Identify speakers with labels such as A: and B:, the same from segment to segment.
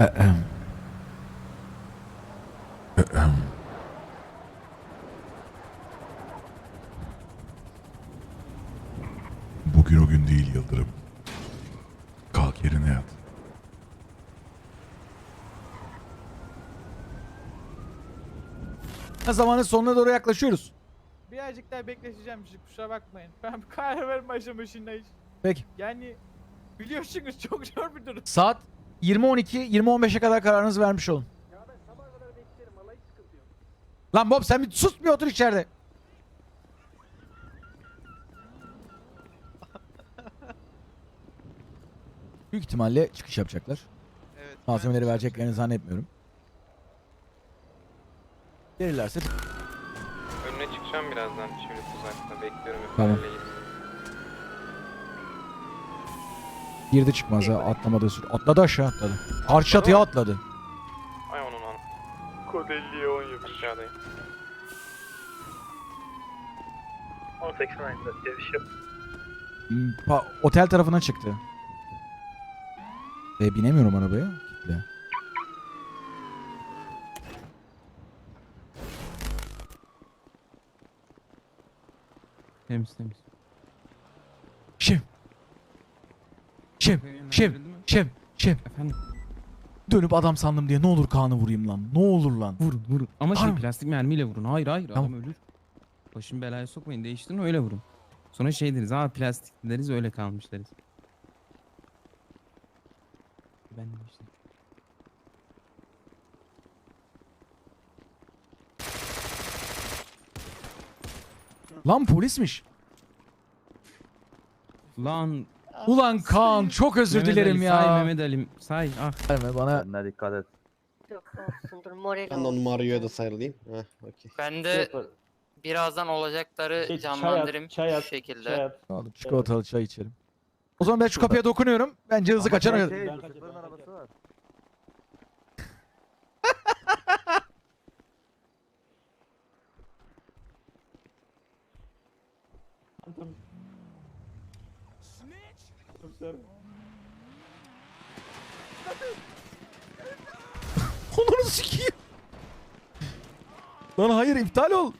A: Ahem. Ahem. Bugün o gün değil Yıldırım. Kalk yerine yat. Zamanın sonuna doğru yaklaşıyoruz.
B: Birazcık daha bekleteceğim sizi kusura bakmayın. Ben bir karar verme aşamasındayız.
A: Peki.
B: Yani biliyorsunuz çok zor bir durum.
A: Saat 20.12, 20.15'e kadar kararınızı vermiş olun.
B: Ya ben sabah kadar beklerim vallahi hiç sıkıntı yok.
A: Lan Bob sen bir sus bir otur içeride. Büyük ihtimalle çıkış yapacaklar.
C: Evet.
A: Malzemeleri vereceklerini zannetmiyorum. Verirlerse
C: Önüne çıkacağım birazdan çivili tuzakla bekliyorum.
A: Tamam.
C: Öyle
A: girdi çıkmaz ha atlamadı sür. Atladı aşağı atladı. Karşı çatıya atladı.
C: Ay onun an. Kod 50'ye 10 yok aşağıdayım.
D: 18 ayında yap.
A: Hmm, pa- otel tarafına çıktı. E, binemiyorum arabaya. Kitle.
E: Temiz temiz.
A: Şef. Şef. Şef. Şef. Şef.
E: Efendim
A: Dönüp adam sandım diye ne olur Kaan'ı vurayım lan. Ne olur lan.
E: vurun vurun. Ama şey plastik mermiyle vurun. Hayır hayır
A: Tamam.
E: adam ölür. Başını belaya sokmayın değiştirin öyle vurun. Sonra şey deriz aa plastik deriz öyle kalmış deriz. Ben de işte.
A: Lan polismiş.
E: Lan
A: Ulan Kaan çok özür
E: Mehmet
A: dilerim
E: Ali,
A: ya.
E: Say Mehmet Ali say ah.
A: Verme bana.
F: Kendine dikkat et.
G: Yok olsundur moralim
H: Ben de onu Mario'ya da sayılayım. Heh, okey.
I: Ben de birazdan olacakları
D: Şey, çay at,
I: canlandırayım
D: çay at,
I: şu şekilde.
D: Şey yap.
A: Aldım çikolatalı çay içerim. O zaman ben şu kapıya dokunuyorum. Bence hızlı kaçan
F: şey,
D: Ben kaçırdım, ben
F: arabası var.
D: Tamam. Komiserim.
A: Onları sikeyim. Lan hayır iptal ol.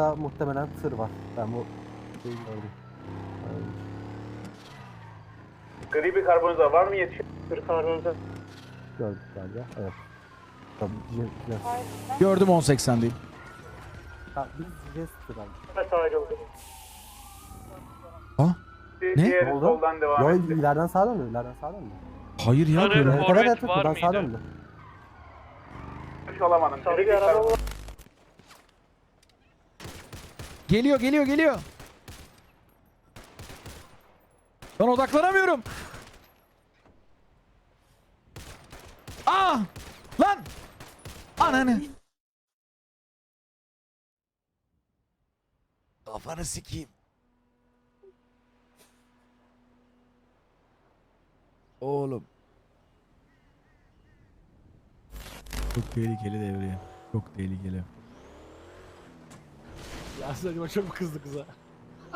F: Burada muhtemelen tır var. Ben bu şeyi gördüm.
D: Gri bir karbonize var mı yetişiyor?
G: bir karnınıza.
F: Gördük galiba. Evet. Tabii. Je-
A: Gördüm 10.80 değil.
F: Ha, biz Jester aldık.
G: Nasıl ayrıldı?
A: Ne?
D: Diğeri
F: Oldu.
D: soldan devam
F: Yo
D: etti.
F: ileriden sağa döndü. İleriden sağa döndü.
A: Hayır ya
I: Sarı
A: görev.
F: Ne kadar
I: Forvet
F: yaptı?
I: var
F: sağa
I: mıydı?
F: döndü.
D: Hiç olamadım.
G: Sarı
D: Gri
G: bir araba var.
A: Geliyor geliyor geliyor. Ben odaklanamıyorum. Aa! Lan! Ananı. Kafanı sikeyim. Oğlum. Çok tehlikeli devriye. Çok tehlikeli.
B: Yasin acaba çok kızdı kıza?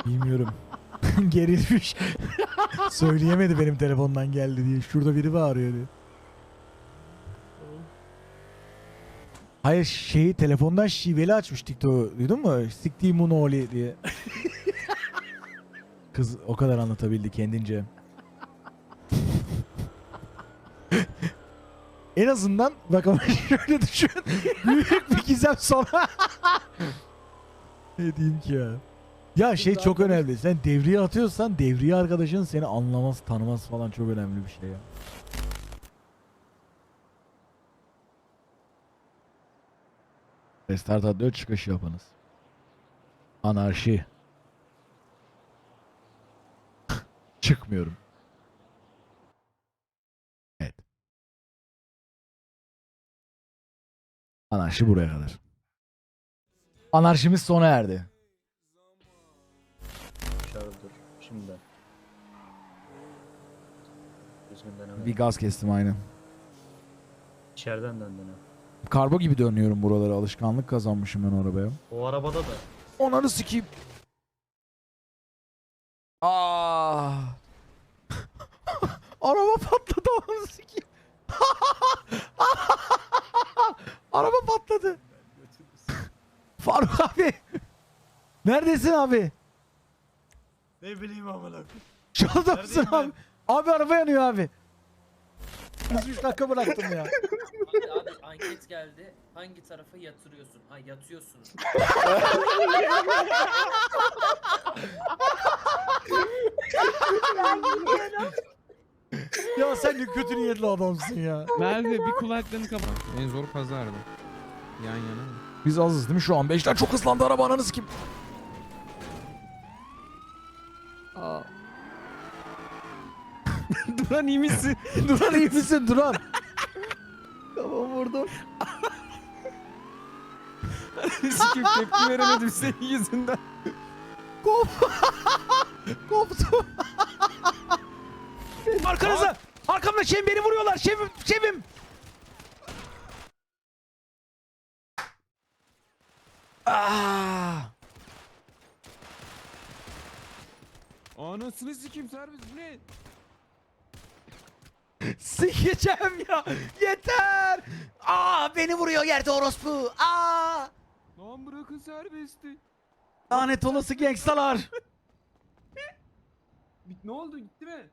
A: Bilmiyorum. Gerilmiş. Söyleyemedi benim telefondan geldi diye. Şurada biri bağırıyor diye. Hayır şeyi telefondan şiveli açmış TikTok'u. Duydun mu? Siktiğim bunu oli diye. Kız o kadar anlatabildi kendince. en azından bak ama şöyle düşün. Büyük bir gizem sonra. Ne diyeyim ki ya. Ya şey çok önemli. Sen devriye atıyorsan devriye arkadaşın seni anlaması, tanıması falan çok önemli bir şey ya. Restart adıyor çıkış yapınız. Anarşi. Çıkmıyorum. Evet. Anarşi buraya kadar. Anarşimiz sona erdi.
F: Şimdi. Düzgün deneme.
A: Bir gaz kestim aynen.
F: İçeriden döndün ha.
A: Karbo gibi dönüyorum buralara. Alışkanlık kazanmışım ben arabaya.
F: O arabada da.
A: Onanı sikeyim. Aa. Araba patladı onanı sikeyim. Araba patladı. Faruk abi. Neredesin abi?
D: Ne bileyim amına
A: Çalda mısın abi? Abi araba yanıyor abi. 3 dakika bıraktım ya.
J: Abi, abi anket geldi. Hangi tarafa yatırıyorsun? Ha yatıyorsun.
A: Ya sen ne kötü niyetli adamsın ya.
E: Merve bir kulaklarını kapat. En zor pazardı. Yan yana. mı?
A: Biz azız değil mi şu an? Beşler çok hızlandı araba ananı sikeyim. Aa.
E: Duran iyi misin?
A: Duran iyi misin Duran? tamam vurdum.
E: Sikim tepki veremedim senin yüzünden.
A: Kop. Koptum. Arkanıza. Arkamda şefim beni vuruyorlar. Şefim. Şefim. Ah.
E: Anasını sikim servis bu ne?
A: Sikeceğim ya. Yeter. Aa beni vuruyor yerde orospu. Aa.
E: Lan bırakın serbesti.
A: Lanet olası gangstalar.
E: Ne oldu gitti mi?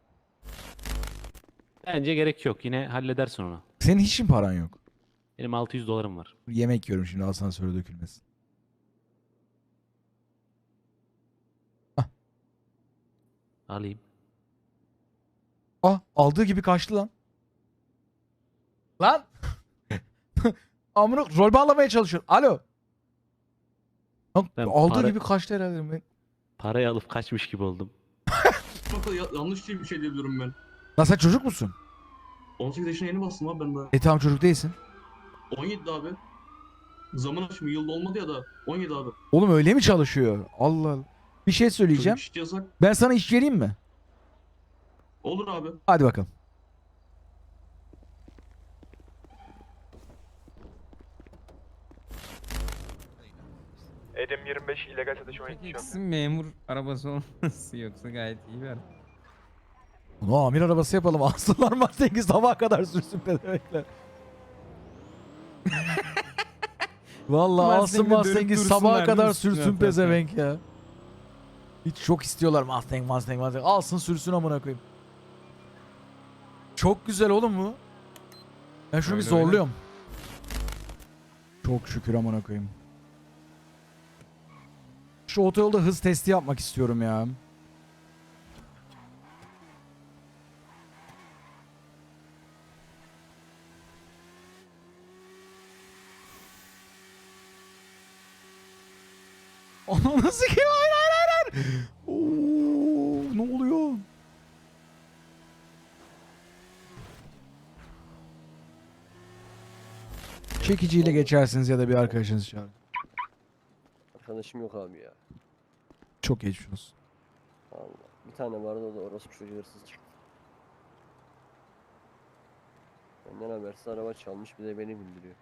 K: Bence gerek yok. Yine halledersin onu.
A: Senin hiç mi paran yok?
K: Benim 600 dolarım var.
A: Yemek yiyorum şimdi asansöre dökülmesin.
K: Alayım.
A: Ah aldığı gibi kaçtı lan. Lan. Amına rol bağlamaya çalışıyor. Alo. Lan,
K: Ben
A: aldığı
K: para-
A: gibi kaçtı herhalde. Ben...
K: Parayı alıp kaçmış gibi oldum.
D: yanlış bir şey diyebilirim ben.
A: Lan sen çocuk musun?
D: 18 yaşına yeni bastım abi ben daha.
A: E tamam çocuk değilsin.
D: 17 abi. Zaman aşımı yılda olmadı ya da 17 abi.
A: Oğlum öyle mi çalışıyor? Allah Allah. Bir şey söyleyeceğim.
D: Çocuk işçi yasak.
A: Ben sana iş vereyim mi?
D: Olur abi.
A: Hadi bakalım.
C: Edim 25 illegal satış
E: Peki kısım memur arabası olması yoksa gayet iyi ver.
A: Bunu amir arabası yapalım. Alsınlar Mustang'i sabaha kadar sürsün pedemekler. Vallahi
E: Mustang'le dönüp
A: Mustang'i
E: dursunlar
A: sabaha kadar sürsün pezevenk ya. Hiç çok istiyorlar Mustang Mustang Mustang. Alsın sürsün amına koyayım. Çok güzel oğlum bu. Ben şunu bir
E: Öyle öyle.
A: zorluyorum. Çok şükür amına koyayım. Şu otoyolda hız testi yapmak istiyorum ya. Onu nasıl ki? Hayır hayır hayır. hayır. Oo, ne oluyor? Çekiciyle geçersiniz ya da bir arkadaşınız çağırın.
F: Arkadaşım yok abi ya.
A: Çok geçmiş olsun.
F: Allah. Bir tane vardı o da orospu çocuğu hırsız çıktı. Benden habersiz araba çalmış bir de beni bildiriyor.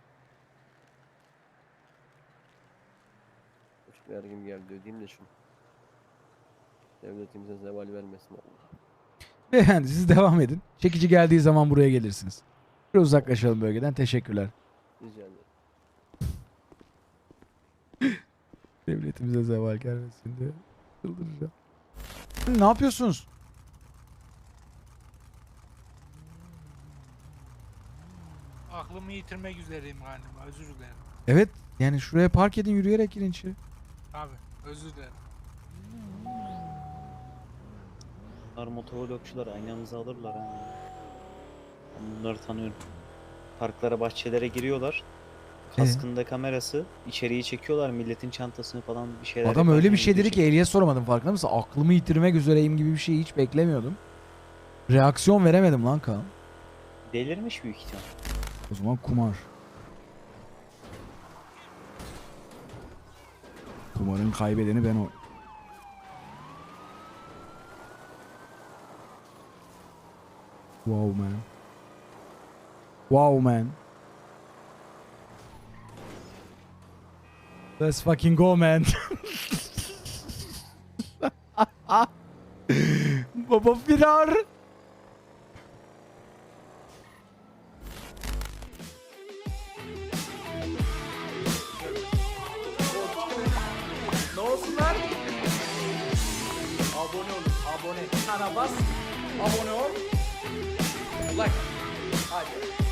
F: Üç vergim geldi ödeyeyim de şunu. Devletimize zeval vermesin Allah.
A: Beyefendi siz devam edin. Çekici geldiği zaman buraya gelirsiniz. Biraz uzaklaşalım bölgeden. Teşekkürler.
F: Rica ederim.
A: Devletimize zeval gelmesin diye. Çıldıracağım. Ne yapıyorsunuz?
B: Aklımı yitirmek üzereyim galiba. Özür dilerim.
A: Evet. Yani şuraya park edin yürüyerek girin içeri.
B: Abi özür dilerim.
K: Bunlar motovlogçular aynamızı alırlar ha. Ben bunları tanıyorum. Parklara, bahçelere giriyorlar. Kaskında kamerası, içeriği çekiyorlar, milletin çantasını falan bir şeyler
A: Adam öyle bir şey dedi ki Eliye soramadım farkında mısın? Aklımı yitirmek üzereyim gibi bir şey hiç beklemiyordum. Reaksiyon veremedim lan Kaan.
K: Delirmiş büyük ihtimal.
A: O zaman kumar. Kumarın kaybedeni ben o. Wow man. Wow man. Let's fucking go man. Baba firar.
B: Abone olun. Abone. Kana bas. Abone ol. Like. Hadi.